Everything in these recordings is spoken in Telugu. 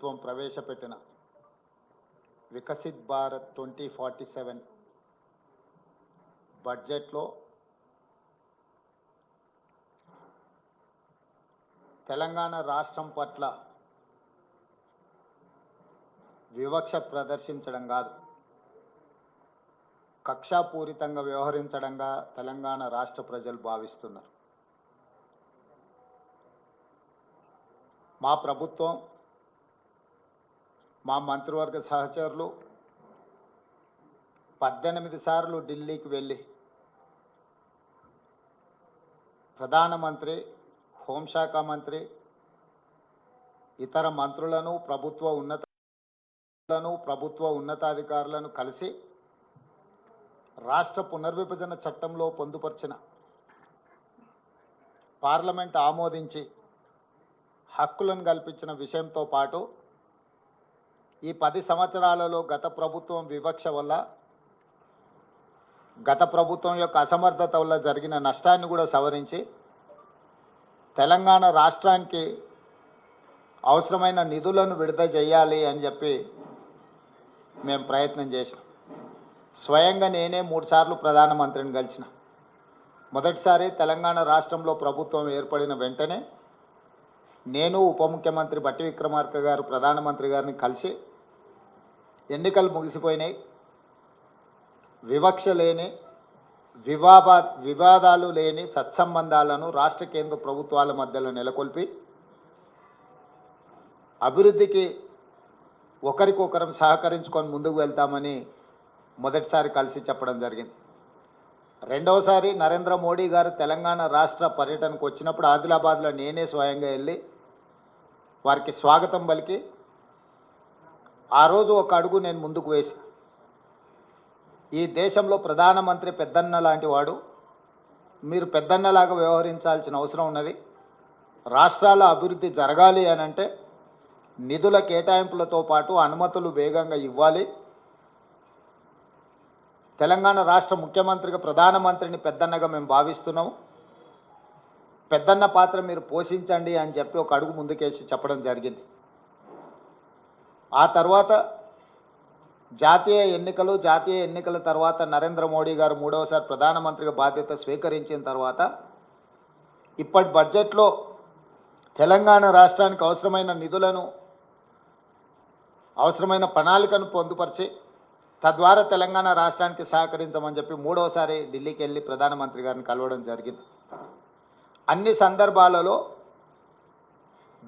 ప్రభుత్వం ప్రవేశపెట్టిన Viksit Bharat twenty forty seven బడ్జెట్లో తెలంగాణ రాష్ట్రం పట్ల వివక్ష ప్రదర్శించడం కాదు కక్షాపూరితంగా వ్యవహరించడంగా తెలంగాణ రాష్ట్ర ప్రజలు భావిస్తున్నారు. మా ప్రభుత్వం మా మంత్రివర్గ సహచరులు పద్దెనిమిది సార్లు ఢిల్లీకి వెళ్ళి ప్రధానమంత్రి హోంశాఖ మంత్రి ఇతర మంత్రులను ప్రభుత్వ ఉన్నతలను ప్రభుత్వ ఉన్నతాధికారులను కలిసి రాష్ట్ర పునర్విభజన చట్టంలో పొందుపరిచిన పార్లమెంట్ ఆమోదించి హక్కులను కల్పించిన విషయంతో పాటు ఈ పది సంవత్సరాలలో గత ప్రభుత్వం వివక్ష వల్ల గత ప్రభుత్వం యొక్క అసమర్థత వల్ల జరిగిన నష్టాన్ని కూడా సవరించి తెలంగాణ రాష్ట్రానికి అవసరమైన నిధులను విడుదల చేయాలి అని చెప్పి మేము ప్రయత్నం చేసినాం. స్వయంగా నేనే మూడుసార్లు ప్రధానమంత్రిని కలిసిన మొదటిసారి తెలంగాణ రాష్ట్రంలో ప్రభుత్వం ఏర్పడిన వెంటనే నేను ఉప ముఖ్యమంత్రి బట్టి విక్రమార్క గారు ప్రధానమంత్రి గారిని కలిసి ఎన్నికలు ముగిసిపోయినాయి. వివక్ష లేని వివాద వివాదాలు లేని సత్సంబంధాలను రాష్ట్ర కేంద్ర ప్రభుత్వాల మధ్యలో నెలకొల్పి అభివృద్ధికి ఒకరికొకరం సహకరించుకొని ముందుకు వెళ్తామని మొదటిసారి కలిసి చెప్పడం జరిగింది. రెండవసారి నరేంద్ర మోడీ గారు తెలంగాణ రాష్ట్ర పర్యటనకు వచ్చినప్పుడు ఆదిలాబాద్లో నేనే స్వయంగా వెళ్ళి వారికి స్వాగతం పలికి ఆ రోజు ఒక అడుగు నేను ముందుకు వేసి ఈ దేశంలో ప్రధానమంత్రి పెద్దన్న లాంటి వాడు మీరు పెద్దన్నలాగా వ్యవహరించాల్సిన అవసరం ఉన్నది. రాష్ట్రాల అభివృద్ధి జరగాలి అని అంటే నిధుల కేటాయింపులతో పాటు అనుమతులు వేగంగా ఇవ్వాలి. తెలంగాణ రాష్ట్ర ముఖ్యమంత్రిగా ప్రధానమంత్రిని పెద్దన్నగా మేము భావిస్తున్నాము పెద్దన్న పాత్ర మీరు పోషించండి అని చెప్పి ఒక అడుగు ముందుకేసి చెప్పడం జరిగింది. ఆ తర్వాత జాతీయ ఎన్నికలు జాతీయ ఎన్నికల తర్వాత నరేంద్ర మోడీ గారు మూడవసారి ప్రధానమంత్రిగా బాధ్యత స్వీకరించిన తర్వాత ఇప్పటి బడ్జెట్లో తెలంగాణ రాష్ట్రానికి అవసరమైన నిధులను అవసరమైన ప్రణాళికను పొందుపరిచి తద్వారా తెలంగాణ రాష్ట్రానికి సహకరించమని చెప్పి మూడవసారి ఢిల్లీకి వెళ్ళి ప్రధానమంత్రి గారిని కలవడం జరిగింది. అన్ని సందర్భాలలో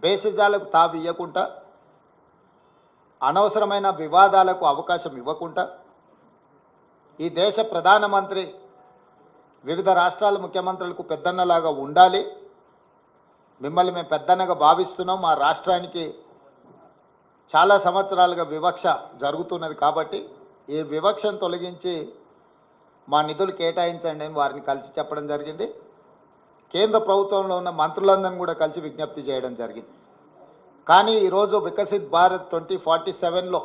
బేసిజాలకు తావు ఇవ్వకుండా అనవసరమైన వివాదాలకు అవకాశం ఇవ్వకుండా ఈ దేశ ప్రధానమంత్రి వివిధ రాష్ట్రాల ముఖ్యమంత్రులకు పెద్దన్నలాగా ఉండాలి. మిమ్మల్ని మేము పెద్దన్నగా భావిస్తున్నాం. మా రాష్ట్రానికి చాలా సంవత్సరాలుగా వివక్ష జరుగుతున్నది కాబట్టి ఈ వివక్షను తొలగించి మా నిధులు కేటాయించండి అని వారిని కలిసి చెప్పడం జరిగింది. కేంద్ర ప్రభుత్వంలో ఉన్న మంత్రులందరినీ కూడా కలిసి విజ్ఞప్తి చేయడం జరిగింది. కానీ ఈరోజు వికసిత్ భారత్ ట్వంటీ ఫార్టీ సెవెన్లో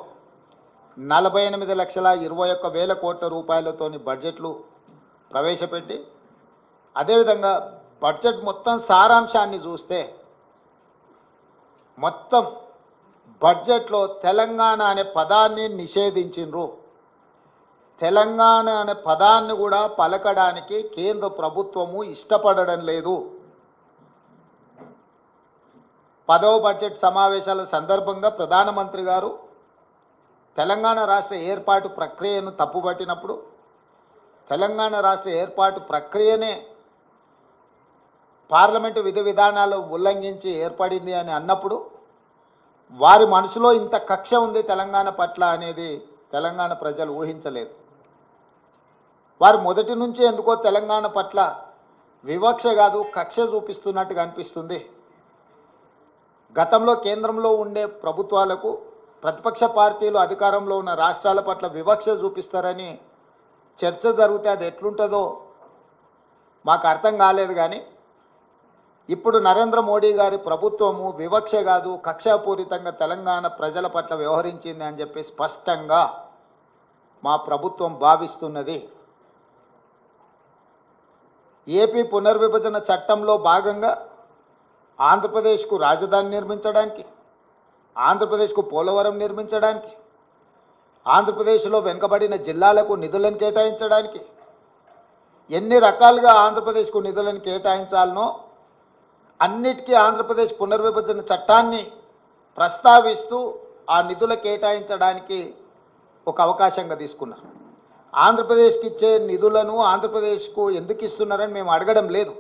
నలభై ఎనిమిది లక్షల ఇరవై ఒక్క వేల కోట్ల రూపాయలతోని బడ్జెట్లు ప్రవేశపెట్టి అదేవిధంగా బడ్జెట్ మొత్తం సారాంశాన్ని చూస్తే మొత్తం బడ్జెట్లో తెలంగాణ అనే పదాన్ని నిషేధించిండ్రు. తెలంగాణ అనే పదాన్ని కూడా పలకడానికి కేంద్ర ప్రభుత్వము ఇష్టపడడం లేదు. పదవ బడ్జెట్ సమావేశాల సందర్భంగా ప్రధానమంత్రి గారు తెలంగాణ రాష్ట్ర ఏర్పాటు ప్రక్రియను తప్పుపట్టినప్పుడు తెలంగాణ రాష్ట్ర ఏర్పాటు ప్రక్రియనే పార్లమెంటు విధి విధానాలు ఉల్లంఘించి ఏర్పడింది అని అన్నప్పుడు వారి మనసులో ఇంత కక్ష ఉంది తెలంగాణ పట్ల అనేది తెలంగాణ ప్రజలు ఊహించలేదు. వారు మొదటి నుంచి ఎందుకో తెలంగాణ పట్ల వివక్ష కాదు కక్ష చూపిస్తున్నట్టుగా అనిపిస్తుంది. గతంలో కేంద్రంలో ఉండే ప్రభుత్వాలకు ప్రతిపక్ష పార్టీలు అధికారంలో ఉన్న రాష్ట్రాల పట్ల వివక్ష చూపిస్తారని చర్చ జరిగితే అది ఎట్లుంటుందో మాకు అర్థం కాలేదు కానీ ఇప్పుడు నరేంద్ర మోడీ గారి ప్రభుత్వము వివక్ష కాదు కక్షాపూరితంగా తెలంగాణ ప్రజల పట్ల వ్యవహరించింది అని చెప్పి స్పష్టంగా మా ప్రభుత్వం భావిస్తున్నది. ఏపీ పునర్విభజన చట్టంలో భాగంగా ఆంధ్రప్రదేశ్కు రాజధాని నిర్మించడానికి ఆంధ్రప్రదేశ్కు పోలవరం నిర్మించడానికి ఆంధ్రప్రదేశ్లో వెనుకబడిన జిల్లాలకు నిధులను కేటాయించడానికి ఎన్ని రకాలుగా ఆంధ్రప్రదేశ్కు నిధులను కేటాయించాలనో అన్నిటికీ ఆంధ్రప్రదేశ్ పునర్విభజన చట్టాన్ని ప్రస్తావిస్తూ ఆ నిధుల కేటాయించడానికి ఒక అవకాశంగా తీసుకున్నారు. ఆంధ్రప్రదేశ్కి ఇచ్చే నిధులను ఆంధ్రప్రదేశ్కు ఎందుకు ఇస్తున్నారని మేము అడగడం లేదు.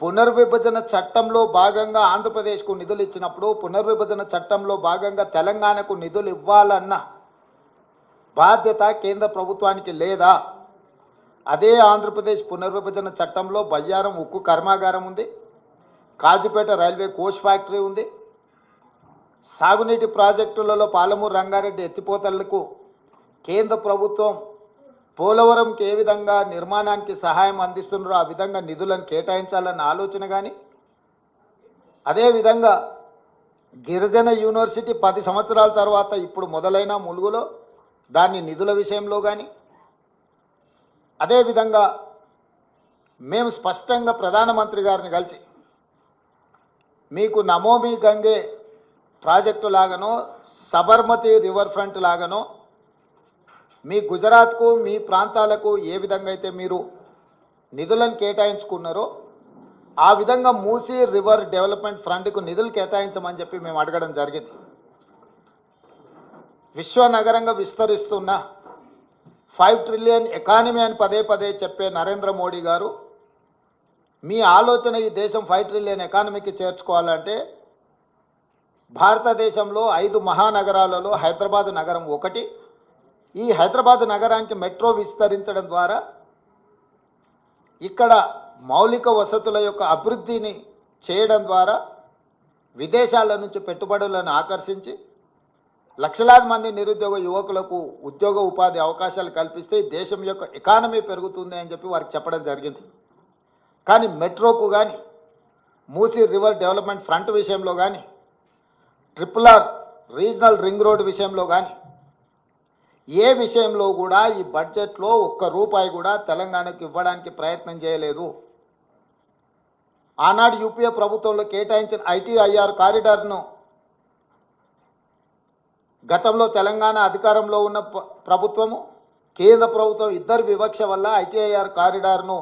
పునర్విభజన చట్టంలో భాగంగా ఆంధ్రప్రదేశ్కు నిధులు ఇచ్చినప్పుడు పునర్విభజన చట్టంలో భాగంగా తెలంగాణకు నిధులు ఇవ్వాలన్న బాధ్యత కేంద్ర ప్రభుత్వానికి లేదా? అదే ఆంధ్రప్రదేశ్ పునర్విభజన చట్టంలో బయ్యారం ఉక్కు కర్మాగారం ఉంది. కాజీపేట రైల్వే కోచ్ ఫ్యాక్టరీ ఉంది. సాగునీటి ప్రాజెక్టులలో పాలమూరు రంగారెడ్డి ఎత్తిపోతలకు కేంద్ర ప్రభుత్వం పోలవరంకి ఏ విధంగా నిర్మాణానికి సహాయం అందిస్తున్నారో? ఆ విధంగా నిధులను కేటాయించాలన్న ఆలోచన కానీ అదేవిధంగా గిరిజన యూనివర్సిటీ పది సంవత్సరాల తర్వాత ఇప్పుడు మొదలైన ములుగులో దాన్ని నిధుల విషయంలో కానీ అదేవిధంగా మేము స్పష్టంగా ప్రధానమంత్రి గారిని కలిసి మీకు నమోమి గంగే ప్రాజెక్టు లాగానో సబర్మతి రివర్ ఫ్రంట్ లాగానో మీ గుజరాత్కు మీ ప్రాంతాలకు ఏ విధంగా అయితే మీరు నిధులను కేటాయించుకున్నారో ఆ విధంగా మూసీ రివర్ డెవలప్మెంట్ ఫ్రంట్కు నిధులు కేటాయించమని చెప్పి మేము అడగడం జరిగింది. విశ్వనగరంగా విస్తరిస్తున్న ఫైవ్ ట్రిలియన్ ఎకానమీ అని పదే పదే చెప్పే నరేంద్ర మోడీ గారు మీ ఆలోచన ఈ దేశం ఫైవ్ ట్రిలియన్ ఎకానమీకి చేర్చుకోవాలంటే భారతదేశంలో ఐదు మహానగరాలలో హైదరాబాద్ నగరం ఒకటి ఈ హైదరాబాద్ నగరానికి మెట్రో విస్తరించడం ద్వారా ఇక్కడ మౌలిక వసతుల యొక్క అభివృద్ధిని చేయడం ద్వారా విదేశాల నుంచి పెట్టుబడులను ఆకర్షించి లక్షలాది మంది నిరుద్యోగ యువకులకు ఉద్యోగ ఉపాధి అవకాశాలు కల్పిస్తే దేశం యొక్క ఎకానమీ పెరుగుతుంది అని చెప్పి వారికి చెప్పడం జరిగింది. కానీ మెట్రోకు కానీ మూసీ రివర్ డెవలప్మెంట్ ఫ్రంట్ విషయంలో కానీ triple R regional ring road విషయంలో కానీ ఏ విషయంలో కూడా ఈ బడ్జెట్లో ఒక్క రూపాయి కూడా తెలంగాణకు ఇవ్వడానికి ప్రయత్నం చేయలేదు. ఆనాడు యూపీఏ ప్రభుత్వంలో కేటాయించిన ఐటీఐఆర్ కారిడార్ను గతంలో తెలంగాణ అధికారంలో ఉన్న ప్రభుత్వము కేంద్ర ప్రభుత్వం ఇద్దరు వివక్ష వల్ల ఐటీఐఆర్ కారిడార్ను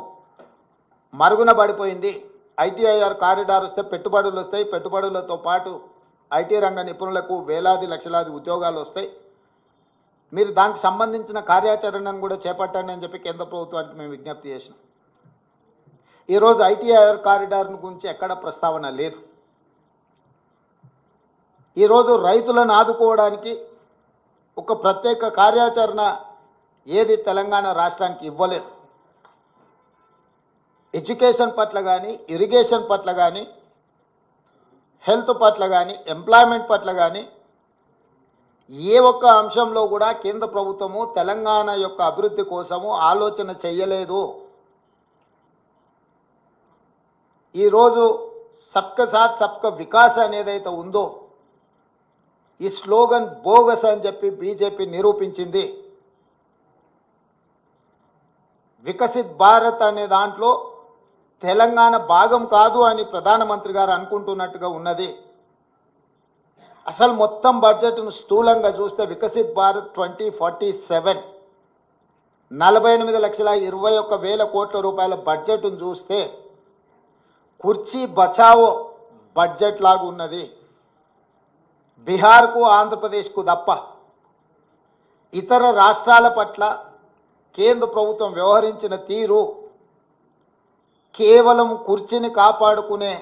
మరుగున పడిపోయింది. ఐటీఐఆర్ కారిడార్ వస్తే పెట్టుబడులు వస్తాయి. పెట్టుబడులతో పాటు ఐటీ రంగ నిపుణులకు వేలాది లక్షలాది ఉద్యోగాలు వస్తాయి. మీరు దానికి సంబంధించిన కార్యాచరణను కూడా చేపట్టండి అని చెప్పి కేంద్ర ప్రభుత్వానికి మేము విజ్ఞప్తి చేసినాం. ఈరోజు ఐటీఐఆర్ కారిడార్ గురించి ఎక్కడ ప్రస్తావన లేదు. ఈరోజు రైతులను ఆదుకోవడానికి ఒక ప్రత్యేక కార్యాచరణ ఏది తెలంగాణ రాష్ట్రానికి ఇవ్వలేదు. ఎడ్యుకేషన్ పట్ల కానీ ఇరిగేషన్ పట్ల కానీ హెల్త్ పట్ల కానీ ఎంప్లాయ్మెంట్ పట్ల కానీ ఏ ఒక్క అంశంలో కూడా కేంద్ర ప్రభుత్వము తెలంగాణ యొక్క అభివృద్ధి కోసము ఆలోచన చెయ్యలేదు. ఈరోజు సబ్క సాత్ సబ్క వికాస్ అనేదైతే ఉందో ఈ స్లోగన్ బోగస్ అని చెప్పి బీజేపీ నిరూపించింది. వికసిత్ భారత్ అనే దాంట్లో తెలంగాణ భాగం కాదు అని ప్రధానమంత్రి గారు అనుకుంటున్నట్టుగా ఉన్నది. అసలు మొత్తం బడ్జెట్ను స్థూలంగా చూస్తే Viksit Bharat twenty forty seven. నలభై ఎనిమిది లక్షల ఇరవై ఒక్క వేల కోట్ల రూపాయల బడ్జెట్ను చూస్తే కుర్చీ బచావో బడ్జెట్ లాగా ఉన్నది. బీహార్కు ఆంధ్రప్రదేశ్కు తప్ప ఇతర రాష్ట్రాల పట్ల కేంద్ర ప్రభుత్వం వ్యవహరించిన తీరు కేవలం కుర్చీని కాపాడుకునే